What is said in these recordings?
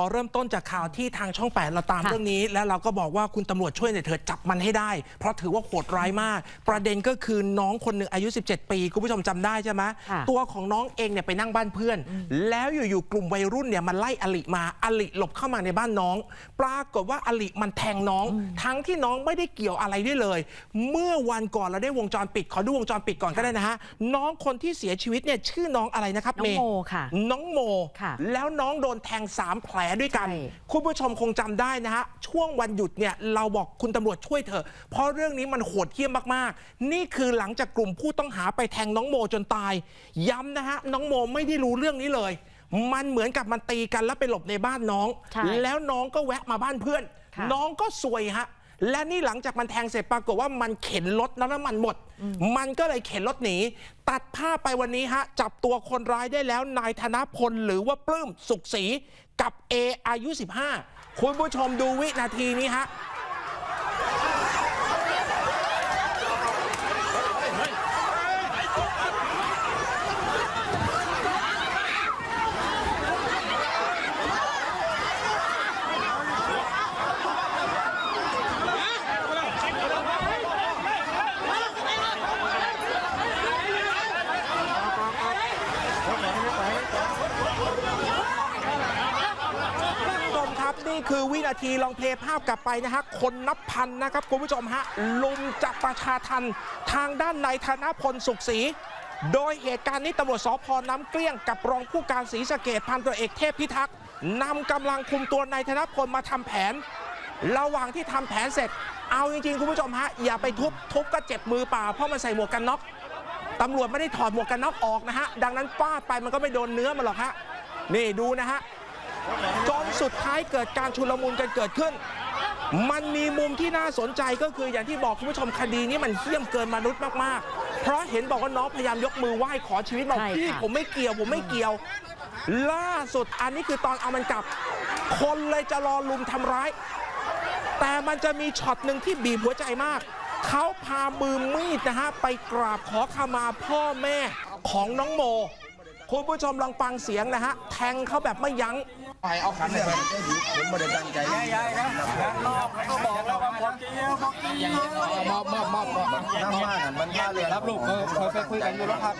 อเริ่มต้นจากข่าวที่ทางช่อง8เราตามค่ะเรื่องนี้ แล้วเราก็บอกว่าคุณตำรวจช่วยหน่อยเถิดจับมันให้ได้ เพราะถือว่าโหดร้ายมาก ประเด็นก็คือน้องคนหนึ่งอายุ 17 ปีคุณผู้ชมจำได้ใช่ไหมค่ะตัวของน้องเองเนี่ยไปนั่งบ้านเพื่อน แล้วอยู่ๆกลุ่มวัยรุ่นเนี่ยมันไล่อลิมาอลิหลบเข้ามาในบ้านน้อง ปรากฏว่าอลิมันแทงน้อง ทั้งที่น้องไม่ได้เกี่ยวอะไรด้วยเลย เมื่อวันก่อนเราได้วงจรปิดขอดูวงจรปิดก่อนก็ได้นะฮะน้องคนที่เสียชีวิตเนี่ยชื่อน้องอะไรนะครับน้องเมย์โมค่ะน้องโมค่ะแล้วน้องโดนแทง3แผลด้วยกันใช่คุณผู้ชมคงจำได้นะฮะ ช่วงวันหยุดเนี่ยเราบอกคุณตำรวจช่วยเถอะ เพราะเรื่องนี้มันโหดเหี้ยมมากๆ นี่คือหลังจากกลุ่มผู้ต้องหาไปแทงน้องโมจนตาย ย้ำนะฮะ น้องโมไม่ได้รู้เรื่องนี้เลย มันเหมือนกับมันตีกันแล้วไปหลบในบ้านน้องใช่แล้วน้องก็แวะมาบ้านเพื่อนค่ะน้องก็ซวยฮะและนี่หลังจากมันแทงเสร็จปรากฏว่ามันเข็นรถแล้วน้ำมันหมด มันก็เลยเข็นรถหนี ตัดภาพไปวันนี้ฮะ จับตัวคนร้ายได้แล้วนายธนพลหรือว่าปลื้มสุขศรี กับเออายุ 15 คุณผู้ชมดูวินาทีนี้ฮะ คุณผู้ชม คือวินาทีลองเพลย์ภาพกลับไปนะฮะ คนนับพันนะครับ คุณผู้ชมฮะ ลุมจับประชาทันทางด้านในธนพลสุขศรีโดยเหตุการณ์นี้ตำรวจสพน้ำเกลี้ยงกับรองผู้การศรีสะเกดพันตำรวเอกเทพพิทักษ์นำกำลังคุมตัวนายธนพลมาทำแผน ระหว่างที่ทำแผนเสร็จ เอาจริงๆ คุณผู้ชมฮะ อย่าไปทุบทุบก็เจ็บมือเปล่าเพราะมันใส่หมวกกันน็อกตำรวจไม่ได้ถอดหมวกกันน็อกออกนะฮะ ดังนั้นฟาดไปมันก็ไม่โดนเนื้อมันหรอกฮะ นี่ดูนะฮะ จนสุดท้ายเกิดการชุลมุนกันเกิดขึ้น มันมีมุมที่น่าสนใจก็คืออย่างที่บอกคุณผู้ชมคดีนี้มันเหี้ยมเกินมนุษย์มากๆ เพราะเห็นบอกว่าน้องพยายามยกมือไหว้ขอชีวิตบอกใช่ค่ะพี่ผมไม่เกี่ยวผมไม่เกี่ยว ล่าสุดอันนี้คือตอนเอามันกลับ คนเลยจะรอลุมทำร้าย แต่มันจะมีช็อตหนึ่งที่บีบหัวใจมากเขาพามือมีดนะฮะไปกราบขอขมาพ่อแม่ของน้องโม คุณผู้ชมลองฟังเสียงนะฮะ แทงเขาแบบไม่ยั้ง ไปเอาขันเลยผมไม่ได้ตั้งใจยายนะก็บอกแล้วว่าผมจะเยี่ยมบอกจะเยี่ยมมอบมอบมอบมอบน้ำมานมันว่าเรือรับลูกเออเคยคุยกันอยู่แล้วครับ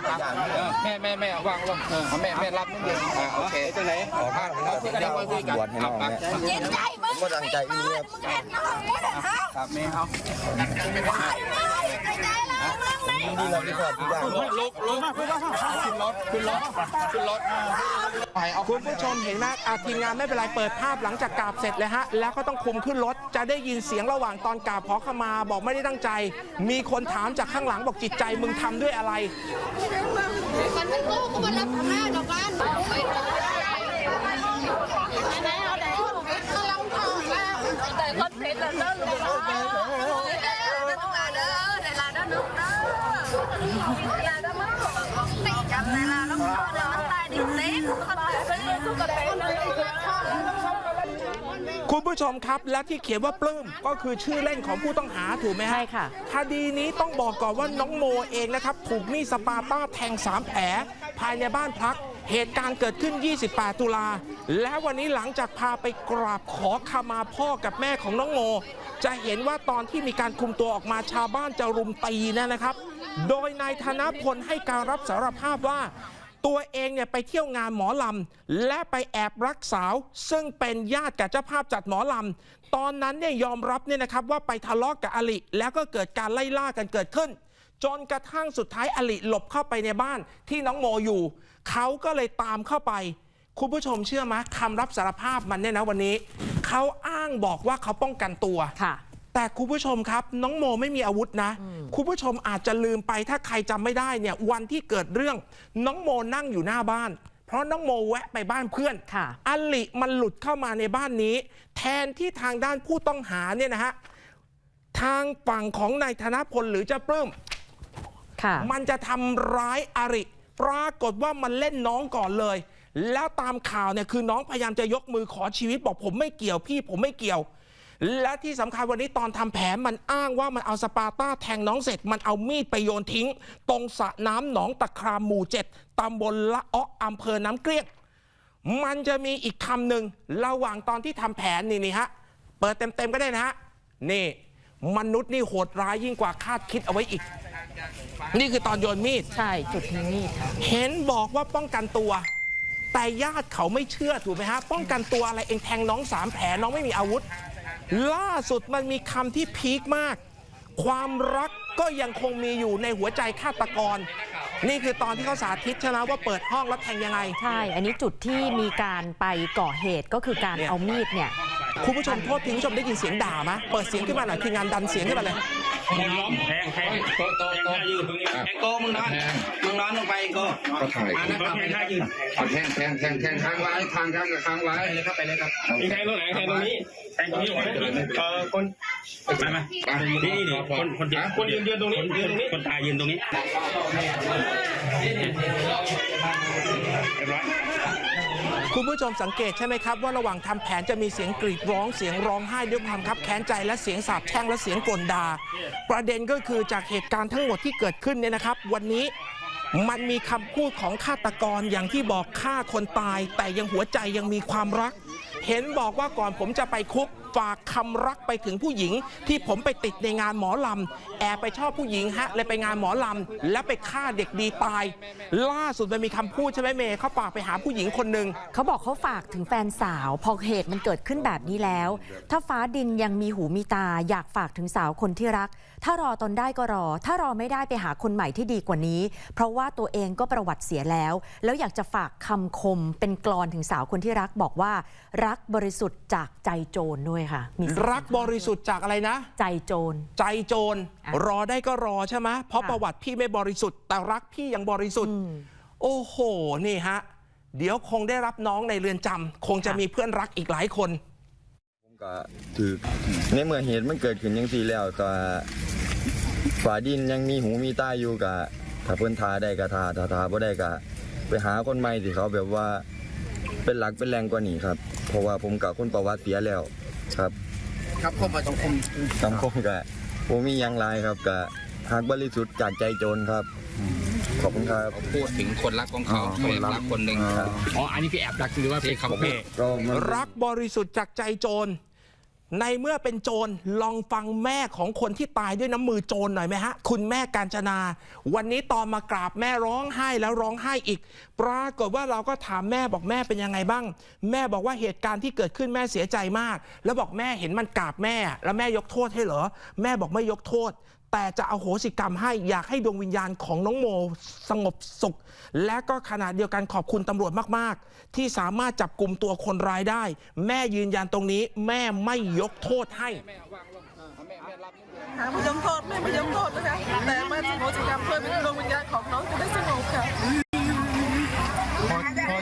แม่แม่แม่วางลงเออแม่แม่รับนิดนึงอ่าโอเคจังไหนออกมาเราคุยกันคุยกันบวชให้น้องเนี่ยเจ็บใจมึงก็ตั้งใจอีมึงเนี่ยเห็นน้องมึงเหรอครับแม่เอา ไม่ไม่ใจเรา มึงไม่นี่เราที่ชอบทุกอย่างลุกลุกขึ้นรถขึ้นรถขึ้นรถไปเอาคุณผู้ชมเห็นไหมอะทีมงานไม่เป็นไรเปิดภาพหลังจากกราบเสร็จเลยฮะ แล้วก็ต้องคุมขึ้นรถ จะได้ยินเสียงระหว่างตอนกราบขอขมาบอกไม่ได้ตั้งใจ มีคนถามจากข้างหลังบอกจิตใจมึงทำด้วยอะไรมันไม่กู้ก็มารับทำหน้าดอกกันไหน คุณผู้ชมครับและที่เขียนว่าปลื้มก็คือชื่อเล่นของผู้ต้องหาถูกไหมฮะใช่ค่ะ คดีนี้ต้องบอกก่อนว่าน้องโมเองนะครับ ถูกมีดสปาต้าแทง3แผลภายในบ้านพัก เหตุการณ์เกิดขึ้น 28 ตุลา และวันนี้หลังจากพาไปกราบขอขมาพ่อกับแม่ของน้องโม จะเห็นว่าตอนที่มีการคุมตัวออกมาชาวบ้านจะรุมตีเนยนะครับ โดยนายธนพลให้การรับสารภาพว่า ตัวเองเนี่ยไปเที่ยวงานหมอลำ และไปแอบรักสาว ซึ่งเป็นญาติกับเจ้าภาพจัดหมอลำ ตอนนั้นเนี่ยยอมรับเนี่ยนะครับว่าไปทะเลาะกับอลิ แล้วก็เกิดการไล่ล่ากันเกิดขึ้น จนกระทั่งสุดท้ายอลิหลบเข้าไปในบ้านที่น้องโมอยู่ เขาก็เลยตามเข้าไป คุณผู้ชมเชื่อไหมคำรับสารภาพมันเนี่ยนะวันนี้ เขาอ้างบอกว่าเขาป้องกันตัวค่ะ แต่คุณผู้ชมครับ น้องโมไม่มีอาวุธนะ คุณผู้ชมอาจจะลืมไปถ้าใครจำไม่ได้เนี่ยวันที่เกิดเรื่อง น้องโมนั่งอยู่หน้าบ้าน เพราะน้องโมแวะไปบ้านเพื่อนค่ะ อลิมันหลุดเข้ามาในบ้านนี้ แทนที่ทางด้านผู้ต้องหาเนี่ยนะฮะทางฝั่งของนายธนพลหรือเจ้าปลื้ม ค่ะ มันจะทำร้ายอาริ ปรากฏว่ามันเล่นน้องก่อนเลย แล้วตามข่าวเนี่ยคือน้องพยายามจะยกมือขอชีวิตบอกผมไม่เกี่ยวพี่ผมไม่เกี่ยว และที่สำคัญวันนี้ตอนทำแผนมันอ้างว่ามันเอาสปาต้าแทงน้องเสร็จ มันเอามีดไปโยนทิ้ง ตรงสระน้ำหนองตะครามหมู่เจ็ดตำบลละเอ้ออำเภอน้ำเกลี้ยงมันจะมีอีกคำหนึ่งระหว่างตอนที่ทำแผนนี่นี่ฮะเปิดเต็มๆก็ได้นะฮะนี่มนุษย์นี่โหดร้ายยิ่งกว่าคาดคิดเอาไว้อีก นี่คือตอนโยนมีด ใช่จุดทิ้งมีดค่ะเห็นบอกว่าป้องกันตัว แต่ญาติเขาไม่เชื่อถูกไหมฮะ ป้องกันตัวอะไรเองแทงน้องสามแผลน้องไม่มีอาวุธ ล่าสุดมันมีคำที่พีคมาก ความรักก็ยังคงมีอยู่ในหัวใจฆาตกร นี่คือตอนที่เขาสาธิตใช่ไหมว่าเปิดห้องแล้วแทงยังไง ใช่ อันนี้จุดที่มีการไปก่อเหตุก็คือการเนี่ยเอามีดเนี่ย คุณผู้ชมโทษทีคุณผู้ชมได้ยินเสียงด่าไหมเปิดเสียงขึ้นมาหน่อยทีมงานดันเสียงขึ้นมาเลย แทงแทงโต๊ะโต๊ะโต๊ะยืนตรงนี้แทงโกมึงนอนมึงนอนลงไปโกก็ถ่ายมานะครับแทงท่ายืนเอาแทงแทงแทงแทงค้างไว้ทางค้างกับค้างไว้ไปเลยครับไปเลยครับมีแทงตรงไหนแทงตรงนี้แทงตรงนี้เออคนมามานี่นี่คนคนคนยืนยืนตรงนี้ยืนตรงนี้คนตายยืนตรงนี้เรียบร้อย คุณผู้ชมสังเกตใช่ไหมครับ ว่าระหว่างทำแผนจะมีเสียงกรีดร้องเสียงร้องไห้ด้วยความคับแค้นใจและเสียงสาบแช่งและเสียงกลดา ประเด็นก็คือจากเหตุการณ์ทั้งหมดที่เกิดขึ้นเนี่ยนะครับ วันนี้มันมีคำพูดของฆาตกรอย่างที่บอกฆ่าคนตาย แต่ยังหัวใจยังมีความรัก เห็นบอกว่าก่อนผมจะไปคุกฝากคำรักไปถึงผู้หญิง ที่ผมไปติดในงานหมอลำ แอบไปชอบผู้หญิงฮะเลยไปงานหมอลำ แล้วไปฆ่าเด็กดีตาย ล่าสุดมันมีคำพูดใช่ไหมเมย์เขาฝากไปหาผู้หญิงคนหนึ่งเขาบอกเขาฝากถึงแฟนสาว พอเหตุมันเกิดขึ้นแบบนี้แล้ว ถ้าฟ้าดินยังมีหูมีตา อยากฝากถึงสาวคนที่รัก ถ้ารอตอนได้ก็รอ ถ้ารอไม่ได้ไปหาคนใหม่ที่ดีกว่านี้ เพราะว่าตัวเองก็ประวัติเสียแล้ว แล้วอยากจะฝากคำคมเป็นกลอนถึงสาวคนที่รักบอกว่า รักบริสุทธิ์จากใจโจรด้วยค่ะ มีรักบริสุทธิ์จากอะไรนะ ใจโจร ใจโจรอะรอได้ก็รอใช่ไหมเพราะค่ะประวัติพี่ไม่บริสุทธิ์ แต่รักพี่ยังบริสุทธิ์ โอ้โห นี่ฮะ เดี๋ยวคงได้รับน้องในเรือนจำคงจะมีเพื่อนรักอีกหลายคนผมก็ถือในเมื่อเหตุมันเกิดขึ้นยังสี่แล้วก็ฝาดินยังมีหูมีตาอยู่กับถ้าเพิ่นทาได้ก็ทาถ้าทาบ่ได้ก็ไปหาคนใหม่ที่เขาแบบว่าเป็นหลักเป็นแรงกว่านี้ครับ เพราะว่าผมกับคนประวัติเสียแล้ว ครับครับคมสังคมสังคมก็ผมมีหยังหลายครับก็หักบริสุทธิ์จากใจโจรครับ ขอบคุณครับพูดถึงคนรักของเขาเขาแอบรักคนหนึ่งครับอ๋ออันนี้พี่แอบรักหรือว่าพี่เขาพูดก็มันรักบริสุทธิ์จากใจโจร ในเมื่อเป็นโจรลองฟังแม่ของคนที่ตายด้วยน้ำมือโจรหน่อยไหมฮะ คุณแม่การจนา วันนี้ตอนมากราบแม่ร้องไห้แล้วร้องไห้อีก ปรากฏว่าเราก็ถามแม่บอกแม่เป็นยังไงบ้าง แม่บอกว่าเหตุการณ์ที่เกิดขึ้นแม่เสียใจมาก แล้วบอกแม่เห็นมันกราบแม่ แล้วแม่ยกโทษให้เหรอ แม่บอกไม่ยกโทษ แต่จะเอาโหสิกรรมให้อยากให้ดวงวิญญาณของน้องโมสงบสุข และก็ขณะเดียวกันขอบคุณตำรวจมาก ๆ ที่สามารถจับกลุ่มตัวคนร้ายได้ แม่ยืนยันตรงนี้ แม่ไม่ยกโทษให้หาผู้ยกโทษไม่ไม่ยกโทษนะคะแต่แม่โมจิกรรมเพื่อเป็นดวงวิญญาณของน้องจะได้สงบค่ะ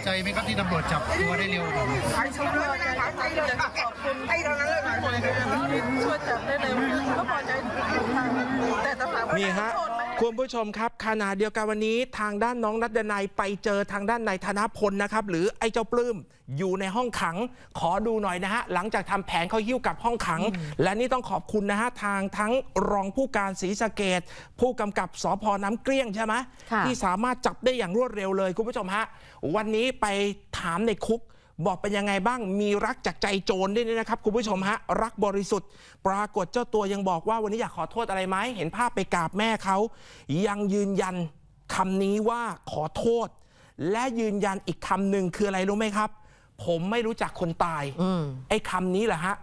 ใจไหมครับที่ตำรวจจับตัวได้เร็วกว่าไอ้ชมว่าใจอยากจะขอบคุณไอ้ตรงนั้นเลยหน่วยงานที่ช่วยจับได้เร็วขึ้นก็พอใจแต่ถ้าถามว่านี่ฮะโทษไหม คุณผู้ชมครับขณะเดียวกันวันนี้ทางด้านน้องนัดดนัยไปเจอทางด้านนายธนพลนะครับ หรือไอ้เจ้าปลื้มอยู่ในห้องขัง ขอดูหน่อยนะฮะ หลังจากทำแผนเขาหิ้วกลับห้องขัง และนี่ต้องขอบคุณนะฮะ ทางทั้งรองผู้การศรีสะเกดผู้กำกับสพน้ำเกลี้ยงใช่ไหมค่ะที่สามารถจับได้อย่างรวดเร็วเลยคุณผู้ชมฮะวันนี้ไปถามในคุก บอกเป็นยังไงบ้างมีรักจากใจโจรด้วยนะครับ คุณผู้ชมฮะ รักบริสุทธิ์ ปรากฏเจ้าตัวยังบอกว่าวันนี้อยากขอโทษอะไรไหมเห็นภาพไปกราบแม่เขา ยังยืนยันคำนี้ว่าขอโทษ และยืนยันอีกคำหนึ่งคืออะไรรู้ไหมครับ ผมไม่รู้จักคนตายอืมไอ้คำนี้แหละฮะ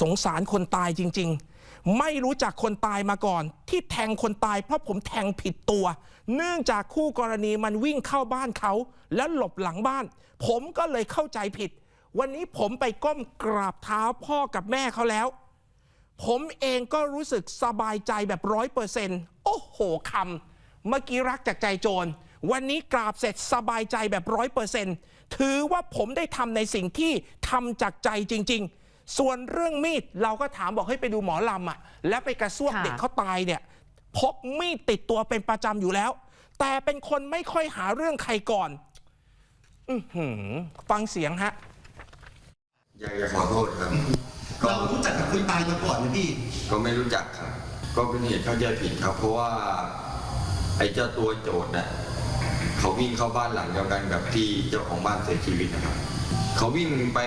สงสารคนตายจริง ๆ ไม่รู้จักคนตายมาก่อน ที่แทงคนตายเพราะผมแทงผิดตัว เนื่องจากคู่กรณีมันวิ่งเข้าบ้านเขา แล้วหลบหลังบ้าน ผมก็เลยเข้าใจผิด วันนี้ผมไปก้มกราบเท้าพ่อกับแม่เขาแล้ว ผมเองก็รู้สึกสบายใจแบบร้อยเปอร์เซ็นต์โอ้โหคำเมื่อกี้รักจากใจโจรวันนี้กราบเสร็จสบายใจแบบร้อยเปอร์เซ็นต์ถือว่าผมได้ทำในสิ่งที่ทำจากใจจริง ๆ ส่วนเรื่องมีดเราก็ถามบอกให้ไปดูหมอลำอะ แล้วไปกระซวกค่ะ เด็กเขาตายเนี่ยพกมีดติดตัวเป็นประจำอยู่แล้ว แต่เป็นคนไม่ค่อยหาเรื่องใครก่อน อือหือฟังเสียงฮะ อยากจะขอโทษครับ ก็เรารู้จักกับคนตายมาก่อนนะพี่ ก็ไม่รู้จักครับ ก็เป็นเหตุเข้าใจผิดครับ เพราะว่า ไอ้เจ้าตัวโจทย์น่ะเขาวิ่งเข้าบ้านหลังเดียวกันกับที่เจ้าของบ้านเสียชีวิตนะครับ เขาวิ่งไป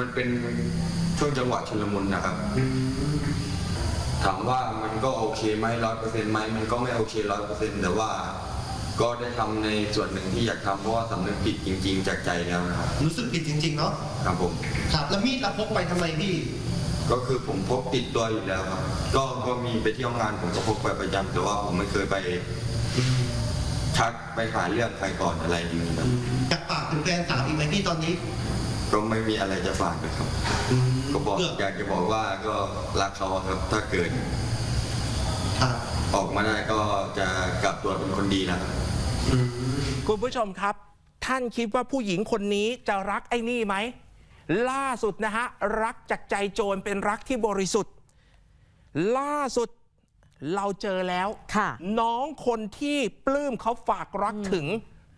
มันเป็นช่วงจังหวะชุลมุนนะครับ ถามว่ามันก็โอเคไหมร้อยเปอร์เซ็นต์ไหมมันก็ไม่โอเคร้อยเปอร์เซ็นต์แต่ว่าก็ได้ทำในส่วนหนึ่งที่อยากทำเพราะว่าสำนึกผิดจริง ๆ จากใจแล้วนะครับรู้สึกผิดจริง ๆ เนาะครับผมครับแล้วมีดเราพกไปทำไมพี่ก็คือผมพกติดตัวอยู่แล้วครับ ก็ก็มีไปเที่ยวงานผมก็พกไปประจำแต่ว่าผมไม่เคยไป ชักไปหาเรื่องใครก่อนอะไรอย่างนี้ครับอยากฝากถึงแฟนสาวอีกไหมพี่ตอนนี้ ก็ไม่มีอะไรจะฝากเลยครับ ก็บอกเกือบอยากจะบอกว่าก็รักเขาอะครับถ้าเกิดครับออกมาได้ก็จะกลับตัวเป็นคนดีนะครับคุณผู้ชมครับ ท่านคิดว่าผู้หญิงคนนี้จะรักไอ้นี่ไหม ล่าสุดนะฮะ รักจากใจโจรเป็นรักที่บริสุทธิ์ ล่าสุด เราเจอแล้วค่ะน้องคนที่ปลื้มเขาฝากรักถึง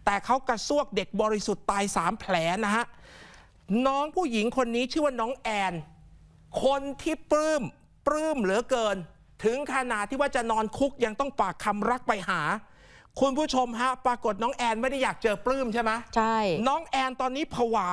แต่เขากระซวกเด็กบริสุทธิ์ตายสามแผลนะฮะ น้องผู้หญิงคนนี้ชื่อว่าน้องแอน คนที่ปลื้มปลื้มเหลือเกิน ถึงขนาดที่ว่าจะนอนคุกยังต้องฝากคำรักไปหา คุณผู้ชมฮะ ปรากฏน้องแอนไม่ได้อยากเจอปลื้มใช่ไหมใช่ น้องแอนตอนนี้ผวา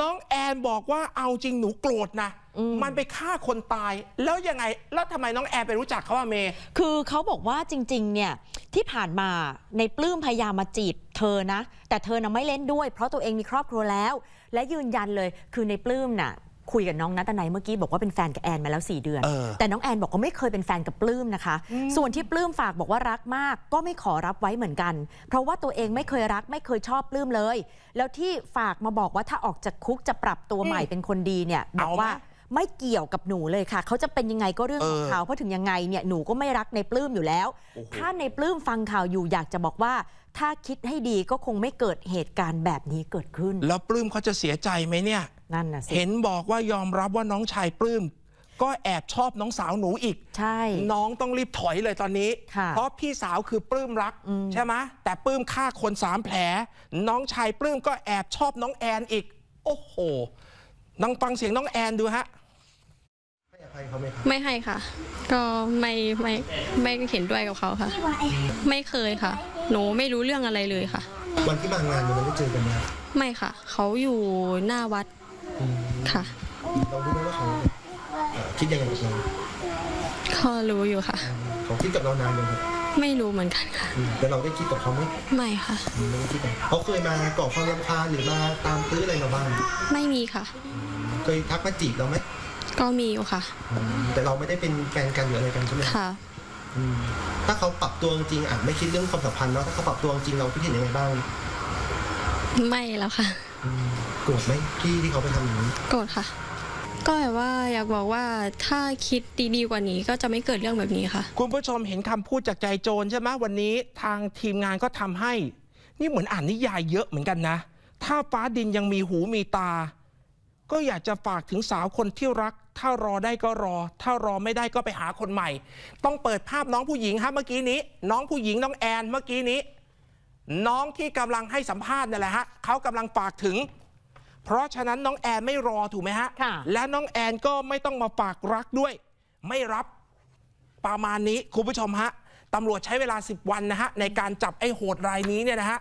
น้องแอนบอกว่าเอาจริงหนูโกรธนะ อืม มันไปฆ่าคนตาย แล้วยังไง แล้วทำไมน้องแอนไปรู้จักเขาอะเมย์ คือเขาบอกว่าจริงๆ เนี่ยที่ผ่านมาในปลื้มพยายามมาจีบเธอนะ แต่เธอน่ะไม่เล่นด้วย เพราะตัวเองมีครอบครัวแล้ว และยืนยันเลยคือในปลื้มน่ะ คุยกับน้องนัตนัยเมื่อกี้บอกว่าเป็นแฟนกับแอนมาแล้ว 4 เดือน เออ แต่น้องแอนบอกว่าไม่เคยเป็นแฟนกับปลื้มนะคะ ส่วนที่ปลื้มฝากบอกว่ารักมากก็ไม่ขอรับไว้เหมือนกัน เพราะว่าตัวเองไม่เคยรักไม่เคยชอบปลื้มเลย แล้วที่ฝากมาบอกว่าถ้าออกจากคุกจะปรับตัวใหม่เป็นคนดีเนี่ยบอกว่าไม่ เกี่ยวกับหนูเลยค่ะ เขาจะเป็นยังไงก็เรื่องของเออเขาเพราะถึงยังไงเนี่ยหนูก็ไม่รักในปลื้มอยู่แล้วโอ้โหถ้าในปลื้มฟังข่าวอยู่อยากจะบอกว่า ถ้าคิดให้ดีก็คงไม่เกิดเหตุการณ์แบบนี้เกิดขึ้น แล้วปลื้มเขาจะเสียใจไหมเนี่ยนั่นน่ะสิเห็นบอกว่ายอมรับว่าน้องชายปลื้มก็แอบชอบน้องสาวหนูอีก ใช่ น้องต้องรีบถอยเลยตอนนี้ค่ะเพราะพี่สาวคือปลื้มรักอืมใช่ไหมแต่ปลื้มฆ่าคนสามแผล น้องชายปลื้มก็แอบชอบน้องแอนอีก โอ้โหน้องฟังเสียงน้องแอนดูฮะ ไม่ให้ค่ะ ก็ไม่ไม่ไม่เห็นด้วยกับเขาค่ะ ไม่เคยค่ะ หนูไม่รู้เรื่องอะไรเลยค่ะ วันที่มางานเนี่ยมันได้เจอกันไหมไม่ค่ะ เขาอยู่หน้าวัดค่ะเรารู้ไหมว่าเขาเอ่อคิดยังไงกับเราก็รู้อยู่ค่ะ เขาคิดกับเรานานยังครับไม่รู้เหมือนกันค่ะ อืมแล้วเราได้คิดกับเขาไหมไม่ค่ะ อืมไม่ได้คิดกับเขาเคยมาก่อความรำคาญหรือมาตามตื้ออะไรเราบ้าง ไม่มีค่ะ เคยทักมาจีบเราไหม ก็มีอยู่ค่ะอืมแต่เราไม่ได้เป็นแฟนกันหรืออะไรกันใช่ไหมค่ะ อืมถ้าเขาปรับตัวจริงๆอะไม่คิดเรื่องความสัมพันธ์เนาะถ้าเขาปรับตัวจริงเราคิดเห็นยังไงบ้างไม่แล้วค่ะ อืมโกรธไหมที่ที่เขาไปทำอย่างนี้โกรธค่ะ ก็แบบว่าอยากบอกว่าถ้าคิดดีๆกว่านี้ก็จะไม่เกิดเรื่องแบบนี้ค่ะ คุณผู้ชมเห็นคำพูดจากใจโจรใช่ไหมวันนี้ทางทีมงานก็ทำให้ นี่เหมือนอ่านนิยายเยอะเหมือนกันนะ ถ้าฟ้าดินยังมีหูมีตา ก็อยากจะฝากถึงสาวคนที่รัก ถ้ารอได้ก็รอ ถ้ารอไม่ได้ก็ไปหาคนใหม่ ต้องเปิดภาพน้องผู้หญิงฮะเมื่อกี้นี้ น้องผู้หญิงน้องแอนเมื่อกี้นี้ น้องที่กำลังให้สัมภาษณ์นั่นแหละฮะเขากำลังฝากถึง เพราะฉะนั้นน้องแอนไม่รอถูกไหมฮะค่ะและน้องแอนก็ไม่ต้องมาฝากรักด้วย ไม่รับประมาณนี้คุณผู้ชมฮะตำรวจใช้เวลา 10 วันนะฮะในการจับไอ้โหดรายนี้เนี่ยนะฮะ